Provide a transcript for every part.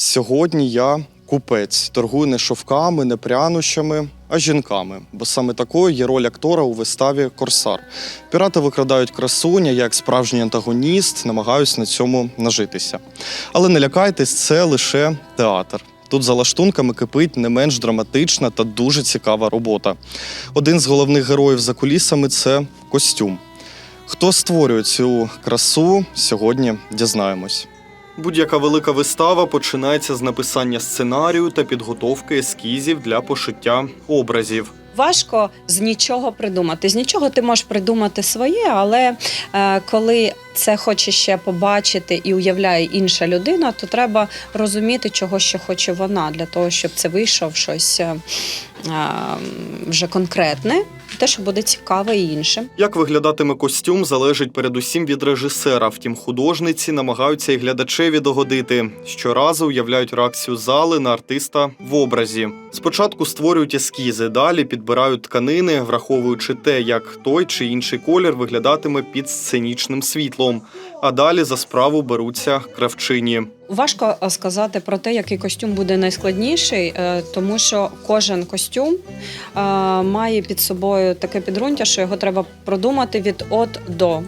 Сьогодні я купець, торгую не шовками, не прянощами, а жінками. Бо саме такою є роль актора у виставі Корсар. Пірати викрадають красуня, як справжній антагоніст намагаюсь на цьому нажитися. Але не лякайтесь, це лише театр. Тут за лаштунками кипить не менш драматична та дуже цікава робота. Один з головних героїв за кулісами це костюм. Хто створює цю красу, сьогодні дізнаємось. Будь-яка велика вистава починається з написання сценарію та підготовки ескізів для пошиття образів. Важко з нічого придумати. З нічого ти можеш придумати своє, але е, коли це хоче ще побачити і уявляє інша людина, то треба розуміти, чого ще хоче вона, для того, щоб це вийшов щось е, вже конкретне, те, що буде цікаве і іншим. Як виглядатиме костюм, залежить передусім від режисера. Втім, художниці намагаються і глядачеві догодити. Щоразу уявляють реакцію зали на артиста в образі. Спочатку створюють ескізи, далі підбирають тканини, враховуючи те, як той чи інший колір виглядатиме під сценічним світлом. А далі за справу беруться кравчині. Важко е, сказати про те, який костюм буде найскладніший, е, тому що кожен костюм е, має під собою таке підґрунтя, що його треба продумати від от до.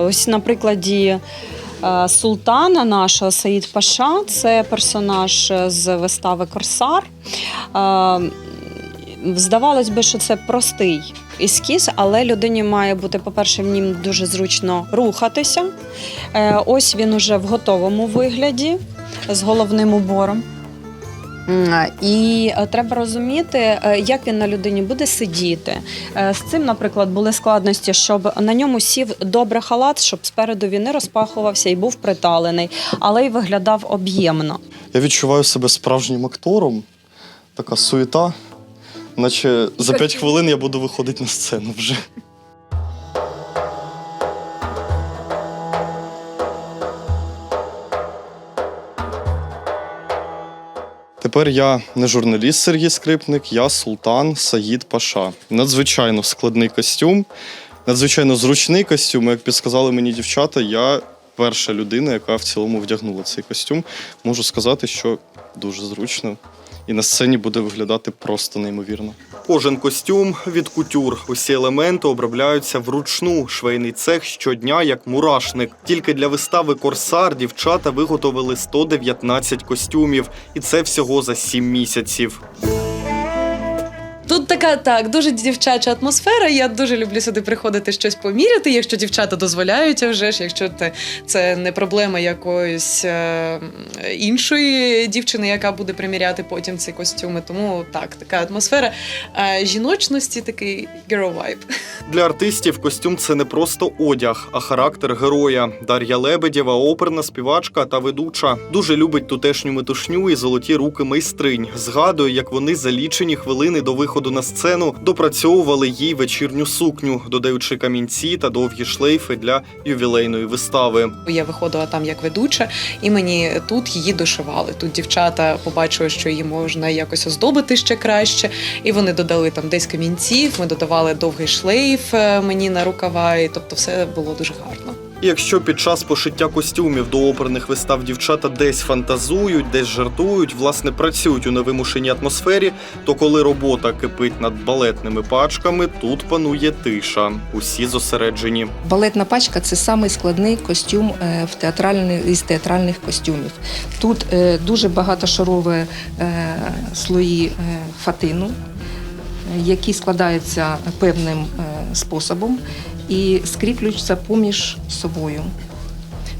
Ось на прикладі султана нашого Саїд Паша, це персонаж з вистави Корсар. Здавалось би, що це простий ескіз, але людині має бути, по-перше, в нім дуже зручно рухатися. Е, Ось він уже в готовому вигляді з головним убором. І е, треба розуміти, е, як він на людині буде сидіти. З цим, наприклад, були складності, щоб на ньому сів добре халат, щоб спереду він не розпахувався і був приталений, але й виглядав об'ємно. Я відчуваю себе справжнім актором. Така суєта, наче за 5 хвилин я буду виходити на сцену вже. Тепер я не журналіст Сергій Скрипник, я султан Саїд Паша. Надзвичайно складний костюм, надзвичайно зручний костюм. Як підсказали мені дівчата, я перша людина, яка в цілому вдягнула цей костюм. Можу сказати, що дуже зручно. І на сцені буде виглядати просто неймовірно. Кожен костюм від кутюр. Усі елементи обробляються вручну. Швейний цех щодня як мурашник. Тільки для вистави Корсар дівчата виготовили 119 костюмів, і це всього за 7 місяців. Тут така так, дуже дівчача атмосфера. Я дуже люблю сюди приходити щось поміряти, якщо дівчата дозволяють, а вже ж, якщо це, це не проблема якоїсь е, іншої дівчини, яка буде приміряти потім ці костюми. Тому так, така атмосфера е, жіночності, такий girl vibe. Для артистів костюм це не просто одяг, а характер героя. Дар'я Лебедєва, оперна співачка та ведуча. Дуже любить тутешню метушню і золоті руки майстринь. Згадує, як вони за лічені хвилини до виходу на сцену допрацьовували їй вечірню сукню, додаючи камінці та довгі шлейфи для ювілейної вистави. Я виходила там як ведуча, і мені тут її дошивали. Тут дівчата побачили, що її можна якось оздобити ще краще. І вони додали там десь камінців, ми додавали довгий шлейф е, мені на рукава, і тобто все було дуже гарно. І якщо під час пошиття костюмів до оперних вистав дівчата десь фантазують, десь жартують, власне, працюють у невимушеній атмосфері, то коли робота кипить над балетними пачками, тут панує тиша. Усі зосереджені. Балетна пачка це самий складний костюм е, в театральний, із театральних костюмів. Тут е, дуже багатошарові е, слої фатину, які складаються певним способом і скріплюються поміж собою.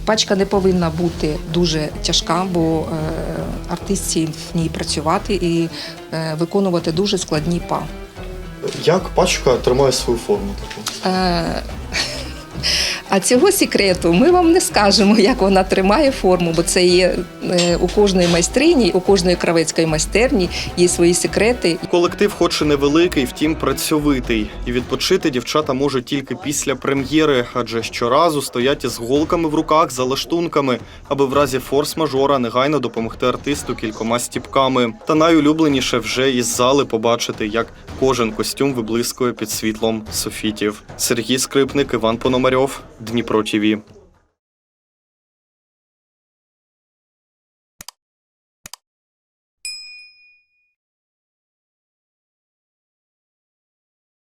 Пачка не повинна бути дуже тяжка, бо е, артистці в ній працювати і е, виконувати дуже складні па. Як пачка тримає свою форму? Е, А цього секрету ми вам не скажемо, як вона тримає форму, бо це є е, у кожної майстрині, у кожної кравецької майстерні є свої секрети. Колектив, хоч і невеликий, втім працьовитий. І відпочити дівчата можуть тільки після прем'єри, адже щоразу стоять із голками в руках за лаштунками, аби в разі форс-мажора негайно допомогти артисту кількома стіпками. Та найулюбленіше вже із зали побачити, як кожен костюм виблискує під світлом софітів. Сергій Скрипник, Іван Пономарьов, Дніпро ТІВІ.